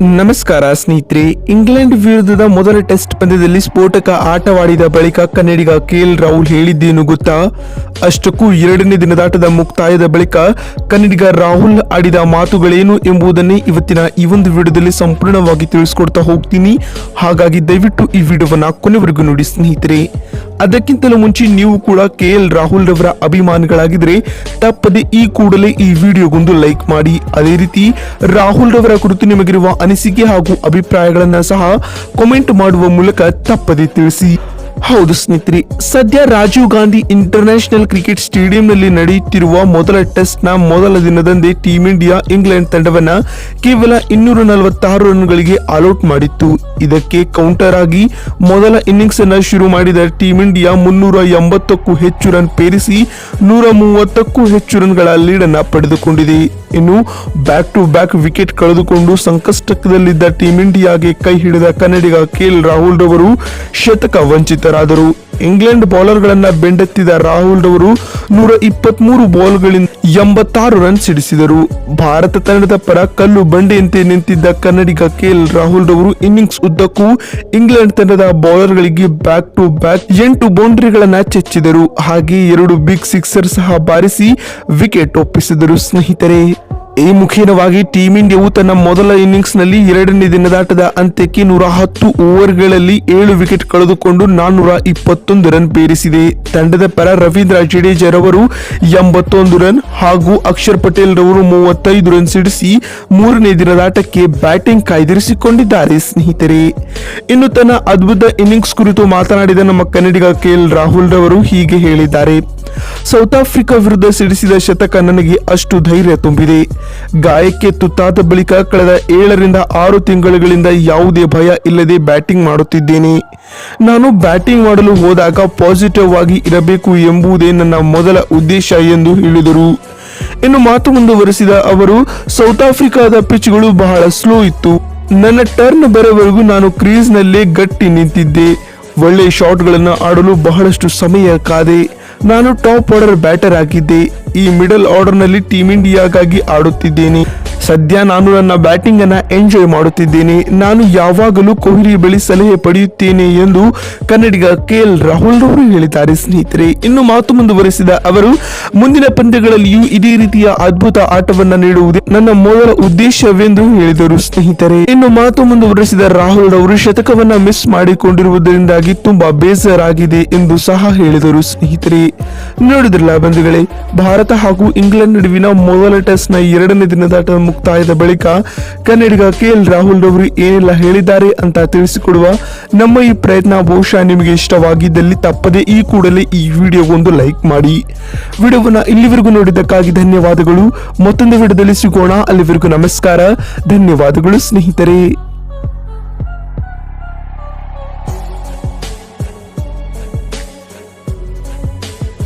ನಮಸ್ಕಾರ ಸ್ನೇಹಿತರೆ, ಇಂಗ್ಲೆಂಡ್ ವಿರುದ್ಧದ ಮೊದಲ ಟೆಸ್ಟ್ ಪಂದ್ಯದಲ್ಲಿ ಸ್ಫೋಟಕ ಆಟವಾಡಿದ ಬಳಿಕ ಕನ್ನಡಿಗ ಕೆ ಎಲ್ ರಾಹುಲ್ ಹೇಳಿದ್ದೇನು ಗೊತ್ತಾ? ಅಷ್ಟಕ್ಕೂ ಎರಡನೇ ದಿನದಾಟದ ಮುಕ್ತಾಯದ ಬಳಿಕ ಕನ್ನಡಿಗ ರಾಹುಲ್ ಆಡಿದ ಮಾತುಗಳೇನು ಎಂಬುದನ್ನೇ ಇವತ್ತಿನ ಈ ಒಂದು ವಿಡಿಯೋದಲ್ಲಿ ಸಂಪೂರ್ಣವಾಗಿ ತಿಳಿಸ್ಕೊಡ್ತಾ ಹೋಗ್ತೀನಿ. ಹಾಗಾಗಿ ದಯವಿಟ್ಟು ಈ ವಿಡಿಯೋವನ್ನು ಕೊನೆವರೆಗೂ ನೋಡಿ ಸ್ನೇಹಿತರೆ. ಅದಕ್ಕಿಂತಲೂ ಮುಂಚೆ ನೀವು ಕೂಡ ಕೆ ಎಲ್ ರಾಹುಲ್ ರವರ ಅಭಿಮಾನಿಗಳಾಗಿದ್ರೆ ತಪ್ಪದೆ ಈ ಕೂಡಲೇ ಈ ವಿಡಿಯೋಗೊಂದು ಲೈಕ್ ಮಾಡಿ. ಅದೇ ರೀತಿ ರಾಹುಲ್ ರವರ ಕುರಿತು ನಿಮಗಿರುವ ಅನಿಸಿಕೆ ಹಾಗೂ ಅಭಿಪ್ರಾಯಗಳನ್ನ ಸಹ ಕಾಮೆಂಟ್ ಮಾಡುವ ಮೂಲಕ ತಪ್ಪದೆ ತಿಳಿಸಿ. ಹೌದು ಸ್ನೇಹಿತರೆ, ಸದ್ಯ ರಾಜೀವ್ ಗಾಂಧಿ ಇಂಟರ್ನ್ಯಾಷನಲ್ ಕ್ರಿಕೆಟ್ ಸ್ಟೇಡಿಯಂನಲ್ಲಿ ನಡೆಯುತ್ತಿರುವ ಮೊದಲ ಟೆಸ್ಟ್ನ ಮೊದಲ ದಿನದಂದೇ ಟೀಂ ಇಂಡಿಯಾ ಇಂಗ್ಲೆಂಡ್ ತಂಡವನ್ನ ಕೇವಲ ಇನ್ನೂರ ನಲವತ್ತಾರು ರನ್ಗಳಿಗೆ ಆಲ್ಔಟ್ ಮಾಡಿತ್ತು. ಇದಕ್ಕೆ ಕೌಂಟರ್ ಆಗಿ ಮೊದಲ ಇನ್ನಿಂಗ್ಸ್ ಅನ್ನ ಶುರು ಮಾಡಿದ ಟೀಂ ಇಂಡಿಯಾ ಮುನ್ನೂರ ಎಂಬತ್ತಕ್ಕೂ ಹೆಚ್ಚು ರನ್ ಪೇರಿಸಿ ನೂರ ಮೂವತ್ತಕ್ಕೂ ಹೆಚ್ಚು ರನ್ಗಳ ಲೀಡ್ ಅನ್ನ ಪಡೆದುಕೊಂಡಿದೆ. ಇನ್ನು ಬ್ಯಾಕ್ ಟು ಬ್ಯಾಕ್ ವಿಕೆಟ್ ಕಳೆದುಕೊಂಡು ಸಂಕಷ್ಟದಲ್ಲಿದ್ದ ಟೀಂ ಇಂಡಿಯಾಗೆ ಕೈ ಹಿಡಿದ ಕನ್ನಡಿಗ ಕೆಎಲ್ ರಾಹುಲ್ ರವರು ಶತಕ ವಂಚಿತರಾದರು ಇಂಗ್ಲೆಂಡ್ ಬೌಲರ್ಗಳನ್ನ ಬೆಂಡೆತ್ತಿದ ರಾಹುಲ್ ರವರು ನೂರ ಇಪ್ಪತ್ಮೂರು ಬಾಲ್ಗಳಿಂದ ಎಂಬತ್ತಾರು ರನ್ ಸಿಡಿಸಿದರು ಭಾರತ ತಂಡದ ಪರ ಕಲ್ಲು ಬಂಡೆಯಂತೆ ನಿಂತಿದ್ದ ಕನ್ನಡಿಗ ಕೆಎಲ್ ರಾಹುಲ್ ರವರು ಇನ್ನಿಂಗ್ಸ್ ಉದ್ದಕ್ಕೂ ಇಂಗ್ಲೆಂಡ್ ತಂಡದ ಬೌಲರ್ಗಳಿಗೆ ಬ್ಯಾಕ್ ಟು ಬ್ಯಾಕ್ ಎಂಟು ಬೌಂಡ್ರಿಗಳನ್ನ ಚೆಚ್ಚಿದರು. ಹಾಗೆ ಎರಡು ಬಿಗ್ ಸಿಕ್ಸರ್ ಸಹ ಬಾರಿಸಿ ವಿಕೆಟ್ ಒಪ್ಪಿಸಿದರು. ಸ್ನೇಹಿತರೆ ಈ ಮುಖೇನವಾಗಿ ಟೀಂ ಇಂಡಿಯಾವು ತನ್ನ ಮೊದಲ ಇನ್ನಿಂಗ್ಸ್ನಲ್ಲಿ ಎರಡನೇ ದಿನದಾಟದ ಅಂತ್ಯಕ್ಕೆ ನೂರ ಹತ್ತು ಓವರ್ಗಳಲ್ಲಿ ಏಳು ವಿಕೆಟ್ ಕಳೆದುಕೊಂಡು ನಾನ್ನೂರ ಇಪ್ಪತ್ತೊಂದು ರನ್ ಪೇರಿಸಿದೆ. ತಂಡದ ಪರ ರವೀಂದ್ರ ಜಡೇಜರವರು ಎಂಬತ್ತೊಂದು ರನ್ ಹಾಗೂ ಅಕ್ಷರ್ ಪಟೇಲ್ ರವರು ಮೂವತ್ತೈದು ರನ್ ಸಿಡಿಸಿ ಮೂರನೇ ದಿನದಾಟಕ್ಕೆ ಬ್ಯಾಟಿಂಗ್ ಕಾಯ್ದಿರಿಸಿಕೊಂಡಿದ್ದಾರೆ ಸ್ನೇಹಿತರೆ. ಇನ್ನು ತನ್ನ ಅದ್ಭುತ ಇನ್ನಿಂಗ್ಸ್ ಕುರಿತು ಮಾತನಾಡಿದ ನಮ್ಮ ಕನ್ನಡಿಗ ಕೆಎಲ್ ರಾಹುಲ್ ರವರು ಹೀಗೆ ಹೇಳಿದ್ದಾರೆ. ಸೌತ್ ಆಫ್ರಿಕಾ ವಿರುದ್ಧ ಸಿಡಿಸಿದ ಶತಕ ನನಗೆ ಅಷ್ಟು ಧೈರ್ಯ ತುಂಬಿದೆ. ಗಾಯಕ್ಕೆ ತುತ್ತಾದ ಬಳಿಕ ಕಳೆದ ಏಳರಿಂದ ಆರು ತಿಂಗಳುಗಳಿಂದ ಯಾವುದೇ ಭಯ ಇಲ್ಲದೆ ಬ್ಯಾಟಿಂಗ್ ಮಾಡುತ್ತಿದ್ದೇನೆ. ನಾನು ಬ್ಯಾಟಿಂಗ್ ಮಾಡಲು ಹೋದಾಗ ಪಾಸಿಟಿವ್ ಆಗಿ ಇರಬೇಕು ಎಂಬುದೇ ನನ್ನ ಮೊದಲ ಉದ್ದೇಶ ಎಂದು ಹೇಳಿದರು. ಇನ್ನು ಮಾತು ಮುಂದುವರೆಸಿದ ಅವರು, ಸೌತ್ ಆಫ್ರಿಕಾದ ಪಿಚ್ಗಳು ಬಹಳ ಸ್ಲೋ ಇತ್ತು. ನನ್ನ ಟರ್ನ್ ಬರೋವರೆಗೂ ನಾನು ಕ್ರೀಸ್ನಲ್ಲೇ ಗಟ್ಟಿ ನಿಂತಿದ್ದೆ. ಒಳ್ಳೆ ಶಾಟ್ಗಳನ್ನು ಆಡಲು ಬಹಳಷ್ಟು ಸಮಯ ಕಾದೆ. ನಾನು ಟಾಪ್ ಆರ್ಡರ್ ಬ್ಯಾಟರ್ ಆಗಿದ್ದೆ ಈ ಮಿಡಲ್ ಆರ್ಡರ್ನಲ್ಲಿ ಟೀಮ್ ಇಂಡಿಯಾಗಾಗಿ ಆಡುತ್ತಿದ್ದೇನೆ. ಸದ್ಯ ನಾನು ನನ್ನ ಬ್ಯಾಟಿಂಗ್ ಅನ್ನ ಎಂಜಾಯ್ ಮಾಡುತ್ತಿದ್ದೇನೆ. ನಾನು ಯಾವಾಗಲೂ ಕೊಹ್ಲಿ ಬಳಿ ಸಲಹೆ ಪಡೆಯುತ್ತೇನೆ ಎಂದು ಕನ್ನಡಿಗ ಕೆಎಲ್ ರಾಹುಲ್ ರವರು ಹೇಳಿದ್ದಾರೆ ಸ್ನೇಹಿತರೆ. ಇನ್ನು ಮಾತು ಮುಂದುವರೆಸಿದ ಅವರು, ಮುಂದಿನ ಪಂದ್ಯಗಳಲ್ಲಿಯೂ ಇದೇ ರೀತಿಯ ಅದ್ಭುತ ಆಟವನ್ನ ನೀಡುವುದೇ ನನ್ನ ಮೊದಲ ಉದ್ದೇಶವೆಂದು ಹೇಳಿದರು ಸ್ನೇಹಿತರೆ. ಇನ್ನು ಮಾತು ಮುಂದುವರೆಸಿದ ರಾಹುಲ್ ರವರು ಶತಕವನ್ನ ಮಿಸ್ ಮಾಡಿಕೊಂಡಿರುವುದರಿಂದಾಗಿ ತುಂಬಾ ಬೇಸರಾಗಿದೆ ಎಂದು ಸಹ ಹೇಳಿದರು ಸ್ನೇಹಿತರೆ. ನೋಡಿದ್ರಲ್ಲ ಬಂಧುಗಳೇ, ಭಾರತ ಹಾಗೂ ಇಂಗ್ಲೆಂಡ್ ನಡುವಿನ ಮೊದಲ ಟೆಸ್ಟ್ನ ಎರಡನೇ ದಿನದಾಟ ಮುಕ್ತಾಯದ ಬಳಿಕ ಕನ್ನಡಿಗ ಕೆಎಲ್ ರಾಹುಲ್ ರವರು ಏನೆಲ್ಲ ಹೇಳಿದ್ದಾರೆ ಅಂತ ತಿಳಿಸಿಕೊಡುವ ನಮ್ಮ ಈ ಪ್ರಯತ್ನ ಬಹುಶಃ ನಿಮಗೆ ಇಷ್ಟವಾಗಿದ್ದಲ್ಲಿ ತಪ್ಪದೆ ಈ ಕೂಡಲೇ ಈ ವಿಡಿಯೋಗೊಂದು ಲೈಕ್ ಮಾಡಿ. ವಿಡಿಯೋವನ್ನ ಇಲ್ಲಿವರೆಗೂ ನೋಡಿದ್ದಕ್ಕಾಗಿ ಧನ್ಯವಾದಗಳು. ಮತ್ತೊಂದು ವಿಡಿಯೋದಲ್ಲಿ ಸಿಗೋಣ. ಅಲ್ಲಿವರೆಗೂ ನಮಸ್ಕಾರ. ಧನ್ಯವಾದಗಳು ಸ್ನೇಹಿತರೆ.